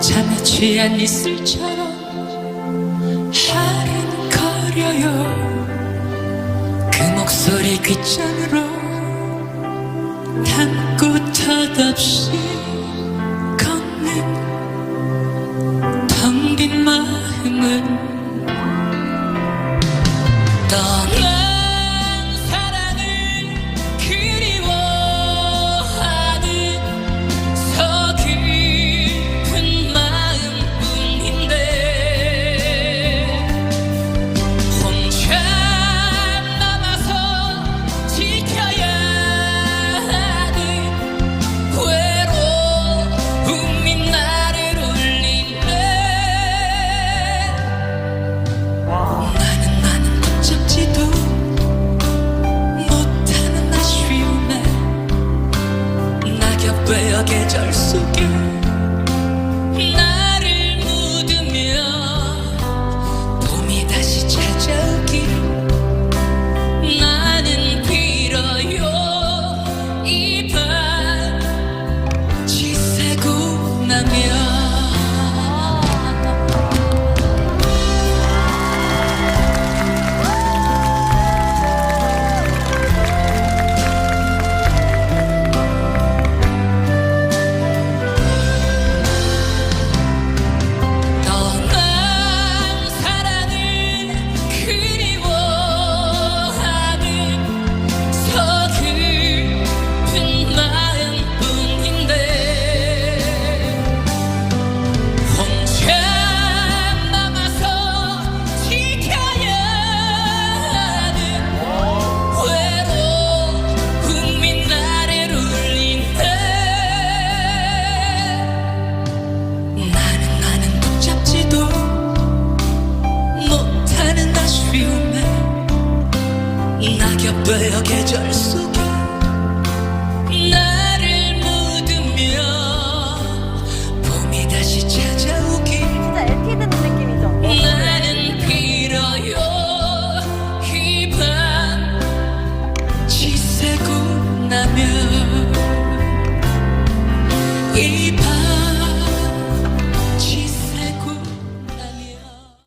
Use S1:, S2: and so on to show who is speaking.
S1: 잠에 취한 이슬처럼 하른거려요. 그 목소리 귓장으로 담고 턱없이 낭배와 계절 속에 낙엽 되어 계절 속에